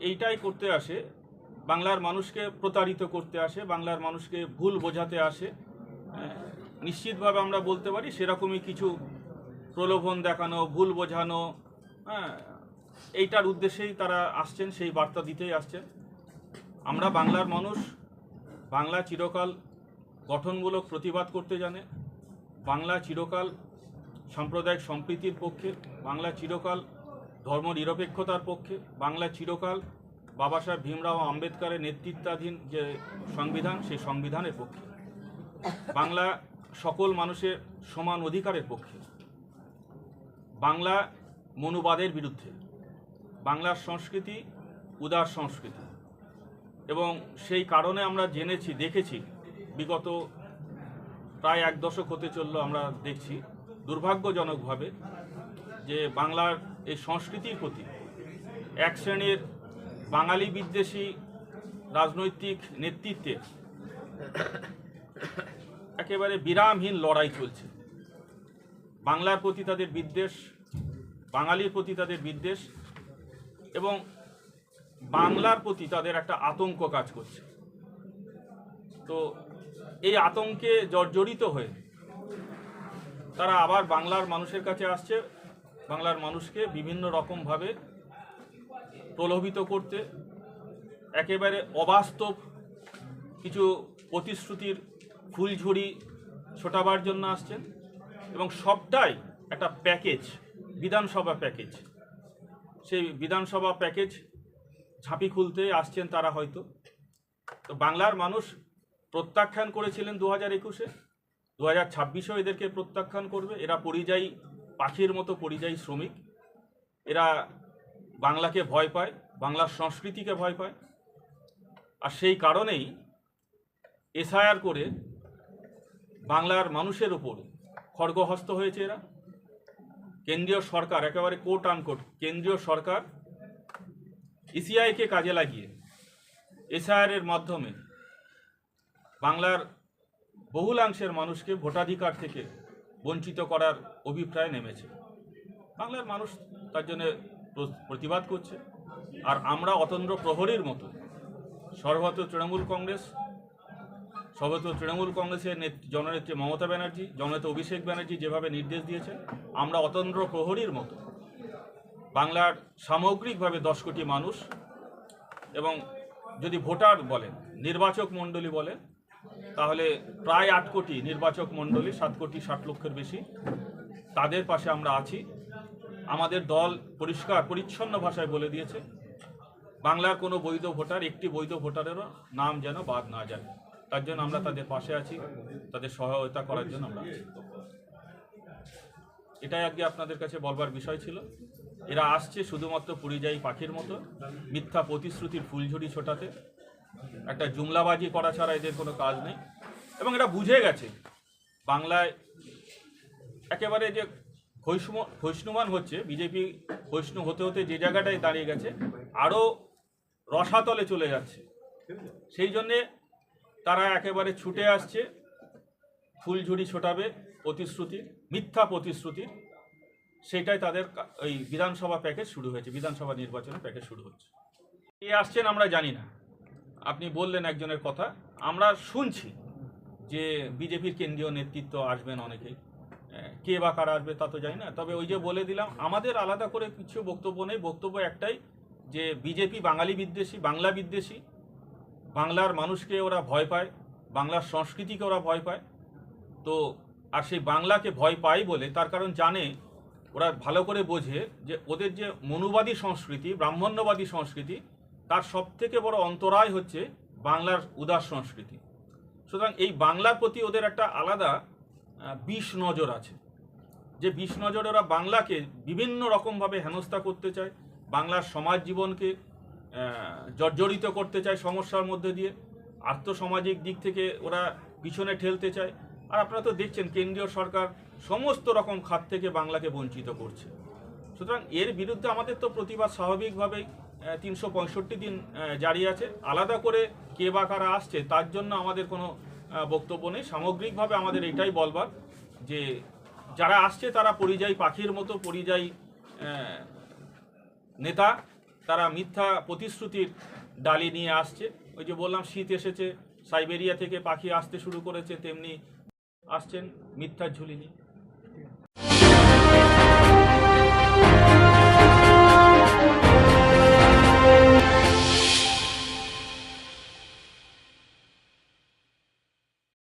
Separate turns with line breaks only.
এইটাই করতে আসে। বাংলার মানুষকে প্রতারিত করতে আসে বাংলার মানুষকে ভুল বোঝাতে আসে। আহ, নিশ্চিতভাবে আমরা বলতে পারি সেরকমই কিছু প্রলোভন দেখানো ভুল বোঝানো হ্যাঁ এইটার উদ্দেশ্যেই তারা আসছেন সেই বার্তা দিতেই আসছেন। আমরা বাংলার মানুষ বাংলা চিরকাল গঠনমূলক প্রতিবাদ করতে জানে। বাংলা চিরকাল সাম্প্রদায়িক সম্প্রীতির পক্ষে বাংলা চিরকাল ধর্ম নিরপেক্ষতার পক্ষে বাংলা চিরকাল বাবা সাহেব ভীমরাও আম্বেদকরের নেতৃত্বাধীন যে সংবিধান সেই সংবিধানের পক্ষে। বাংলা সকল মানুষের সমান অধিকারের পক্ষে। বাংলা মনুবাদের বিরুদ্ধে। বাংলার সংস্কৃতি উদার সংস্কৃতি। এবং সেই কারণে আমরা জেনেছি, দেখেছি, বিগত প্রায় এক দশক হতে চলল আমরা দেখছি দুর্ভাগ্যজনকভাবে যে বাংলার এই সংস্কৃতির প্রতি। এক শ্রেণির বাঙালি বিদ্বেষী রাজনৈতিক নেতৃত্বে একেবারে বিরামহীন লড়াই চলছে। বাংলার প্রতি তাদের বিদ্বেষ, বাঙালির প্রতি তাদের বিদ্বেষ এবং বাংলার প্রতি তাদের একটা আতঙ্ক কাজ করছে। তো এই আতঙ্কে জর্জরিত হয়ে তারা আবার বাংলার মানুষের কাছে আসছে। বাংলার মানুষকে বিভিন্ন রকমভাবে প্রলোভিত করতে, একেবারে অবাস্তব কিছু প্রতিশ্রুতির ফুলঝুরি ছোটাবার জন্য আসছেন এবং সবটাই একটা প্যাকেজ, বিধানসভা প্যাকেজ। সেই বিধানসভা প্যাকেজ ঝাঁপি খুলতে আসছেন তারা হয়তো। তো বাংলার মানুষ প্রত্যাখ্যান করেছিলেন দু হাজার একুশে, দু হাজার ছাব্বিশেও এদেরকে প্রত্যাখ্যান করবে, এরা পরিযায়ী পাখির মতো পরিযায়ী শ্রমিক। এরা বাংলাকে ভয় পায়, বাংলার সংস্কৃতিকে ভয় পায়। আর সেই কারণেই এসআইআর করে বাংলার মানুষের ওপর খড়গহস্ত হয়েছে এরা। কেন্দ্রীয় সরকার, একেবারে কোট আনকোট কেন্দ্রীয় সরকার ইসিআইকে কাজে লাগিয়ে এসআইআর এর মাধ্যমে বাংলার বহুলাংশের মানুষকে ভোটাধিকার থেকে বঞ্চিত করার অভিপ্রায় নেমেছে। বাংলার মানুষ তার জন্য প্রতিবাদ করছে। আর আমরা অতন্দ্র প্রহরীর মতো সর্বত তৃণমূল কংগ্রেস সর্বত তৃণমূল কংগ্রেসের নেত- জননেত্রী মমতা ব্যানার্জি জননেতা অভিষেক ব্যানার্জি যেভাবে নির্দেশ দিয়েছেন, আমরা অতন্দ্র প্রহরীর মতো। বাংলার সামগ্রিকভাবে দশ কোটি মানুষ এবং যদি ভোটার বলেন, নির্বাচক মণ্ডলী বলেন তাহলে প্রায় আট কোটি নির্বাচক মণ্ডলী, সাত কোটি, ষাট লক্ষের বেশি, তাদের পাশে আমরা আছি। আমাদের দল পরিষ্কার, পরিচ্ছন্ন ভাষায় বলে দিয়েছে, বাংলার কোনো বৈধ ভোটার, একটি বৈধ ভোটারেরও নাম যেন বাদ না যায়। তার জন্য আমরা তাদের পাশে আছি, তাদের সহায়তা করার জন্য আমরা আছি। এটাই আজকে আপনাদের কাছে বলবার বিষয় ছিল। এরা আসছে শুধুমাত্র পরিযায়ী পাখির মতো, মিথ্যা প্রতিশ্রুতির ফুলঝুরি ছোটাতে। একটা জুমলাবাজি করা ছাড়া এদের কোনো কাজ নেই। এবং এটা বুঝে গেছে। বাংলায় একেবারে যে ক্ষৈষ্ম ক্ষৈষ্ণুমান হচ্ছে, বিজেপি ক্ষৈষ্ণু হতে হতে যে জায়গাটায় দাঁড়িয়ে গেছে আরও রসাতলে চলে যাচ্ছে। সেই জন্যে তারা একেবারে ছুটে আসছে ফুলঝুরি ছোটাবে প্রতিশ্রুতির মিথ্যা প্রতিশ্রুতির সেটাই তাদের ওই বিধানসভা প্যাকেজ শুরু হয়েছে, বিধানসভা নির্বাচনের প্যাকেজ শুরু হচ্ছে। কে আসছেন আমরা জানি না। আপনি বললেন একজনের কথা, আমরা শুনছি যে বিজেপির কেন্দ্রীয় নেতৃত্ব আসবেন অনেকেই। কে বা কারা আসবে তা তো জানি না, তবে ওই যে বলে দিলাম, আমাদের আলাদা করে কিছু বক্তব্য নেই। বক্তব্য একটাই যে বিজেপি বাঙালি বিদ্বেষী, বাংলা বিদ্বেষী, বাংলার মানুষকে ওরা ভয় পায়, বাংলার সংস্কৃতিকে ওরা ভয় পায়। তো আর সেই বাংলাকে ভয় পায় বলে তার কারণ জানে, ওরা ভালো করে বোঝে যে ওদের যে মনুবাদী সংস্কৃতি, ব্রাহ্মণ্যবাদী সংস্কৃতি তার সব থেকে বড় অন্তরায় হচ্ছে বাংলার উদার সংস্কৃতি। সুতরাং এই বাংলার প্রতি ওদের একটা আলাদা বিষ নজর আছে। যে বিষ নজরে ওরা বাংলাকে বিভিন্ন রকমভাবে হেনস্থা করতে চায়, বাংলার সমাজ জীবনকে জর্জরিত করতে চায় সমস্যার মধ্যে দিয়ে, আর্থসামাজিক দিক থেকে ওরা পিছনে ঠেলতে চায়। আর আপনারা তো দেখছেন, কেন্দ্রীয় সরকার সমস্ত রকম খাত থেকে বাংলাকে বঞ্চিত করছে। সুতরাং এর বিরুদ্ধে আমাদের তো প্রতিবাদ স্বাভাবিকভাবেই। তিনশো পঁয়ষট্টি দিন জারি আছে। আলাদা করে কে বা কারা আসছে, তার জন্য আমাদের কোনো বক্তব্য নেই। সামগ্রিকভাবে আমাদের এটাই বলবার যে, যারা আসছে তারা পরিযায়ী পাখির মতো পরিযায়ী নেতা। তারা মিথ্যা প্রতিশ্রুতির ডালি নিয়ে আসছে। ওই যে বললাম, শীত এসেছে, সাইবেরিয়া থেকে পাখি আসতে শুরু করেছে, তেমনি আসছেন মিথ্যার ঝুলি নিয়ে।